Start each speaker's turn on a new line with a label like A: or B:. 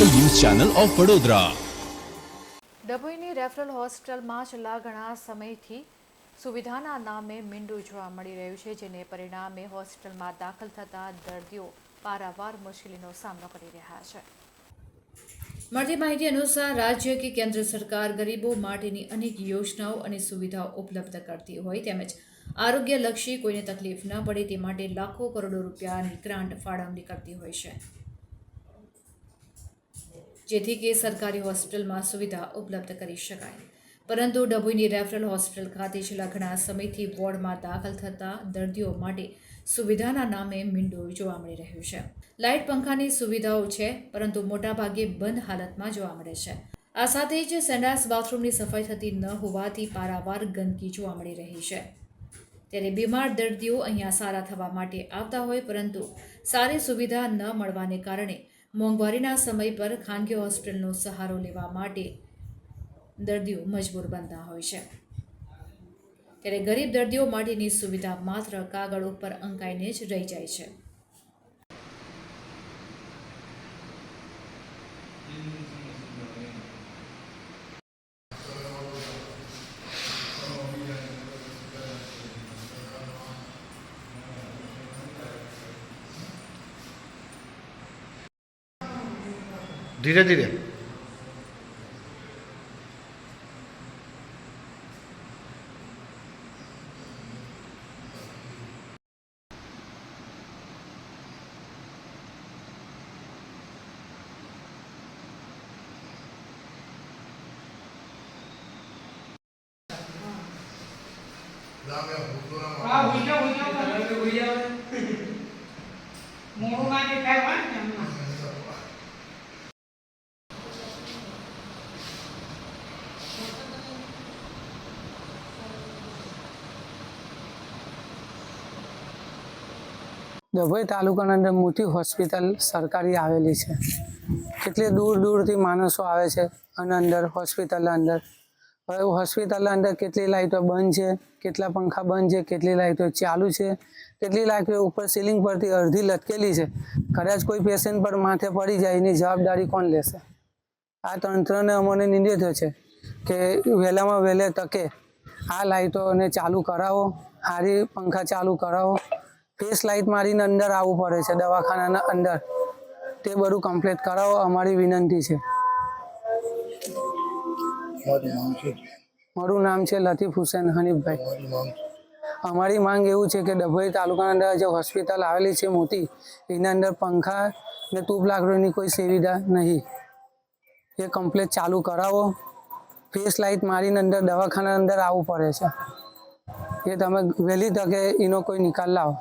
A: Channel of Vadodara.
B: ડભોઈની referral હોસ્પિટલમાં છેલ્લા ઘણા સમયથી સુવિધાના નામે મીંડું જોવા મળી રહ્યું છે જેને પરિણામે હોસ્પિટલમાં દાખલ થતા દર્દીઓ પારાવાર મુશ્કેલીનો સામનો કરી રહ્યા છે. મળતી માહિતી અનુસાર રાજ્ય કે કેન્દ્ર સરકાર ગરીબો માટેની અનેક યોજનાઓ અને સુવિધાઓ ઉપલબ્ધ કરતી હોય તેમજ આરોગ્યલક્ષી કોઈને તકલીફ ન પડે તે માટે લાખો કરોડો રૂપિયાની ગ્રાન્ટ ફાળવણી કરતી હોય છે. જેથી કે સરકારી હોસ્પિટલમાં સુવિધા ઉપલબ્ધ કરી શકાય. પરંતુ ડભોઈની રેફરલ હોસ્પિટલ ખાતે છેલ્લા ઘણા સમયથી વોર્ડમાં દાખલ થતા દર્દીઓ માટે સુવિધાના નામે મીંડોળ જોવા મળી રહ્યું છે. લાઇટ પંખાની સુવિધાઓ છે, પરંતુ મોટાભાગે બંધ હાલતમાં જોવા મળે છે. આ સાથે જ સેન્ડાસ બાથરૂમની સફાઈ થતી ન હોવાથી પારાવાર ગંદકી જોવા મળી રહી છે. ત્યારે બીમાર દર્દીઓ અહીંયા સારા થવા માટે આવતા હોય, પરંતુ સારી સુવિધા ન મળવાને કારણે મોંઘવારીના સમય પર ખાનગી હોસ્પિટલનો સહારો લેવા માટે દર્દીઓ મજબૂર બનતા હોય છે. ત્યારે ગરીબ દર્દીઓ માટેની સુવિધા માત્ર કાગળ ઉપર અંકાઈને જ રહી જાય છે.
C: ધીરે ધીરે.
D: તમે ભૂજો મોઢું માટે થાય હોય ને એમમાં.
E: ડભોઈ તાલુકાના અંદર મોટી હોસ્પિટલ સરકારી આવેલી છે. કેટલી દૂર દૂરથી માણસો આવે છે અને અંદર હોસ્પિટલના અંદર. હવે હોસ્પિટલના અંદર કેટલી લાઇટો બંધ છે, કેટલા પંખા બંધ છે, કેટલી લાઇટો ચાલુ છે, કેટલી લાઇટો ઉપર સીલિંગ પરથી અડધી લટકેલી છે. કદાચ કોઈ પેશન્ટ પર માથે પડી જાય, એની જવાબદારી કોણ લેશે? આ તંત્રને અમને નિવેદ્યો છે કે વહેલામાં વહેલે તકે આ લાઇટોને ચાલુ કરાવો, હારી પંખા ચાલુ કરાવો ફેસ લાઇટ મારીને અંદર આવવું પડે છે દવાખાનાના અંદર. તે બધું કમ્પ્લીટ કરાવો અમારી વિનંતી છે. મારું નામ છે. લતીફ હુસેન હનીફભાઈ. અમારી માંગ એવું છે કે ડભોઈ તાલુકાના અંદર જે હોસ્પિટલ આવેલી છે મોટી એના અંદર પંખા ને ટ્યુબ લાકડીની કોઈ સુવિધા નહીં. એ કમ્પ્લીટ ચાલુ કરાવો. ફેસ લાઇટ મારીને અંદર દવાખાના અંદર આવવું પડે છે. એ તમે વહેલી તકે એનો કોઈ નિકાલ લાવો.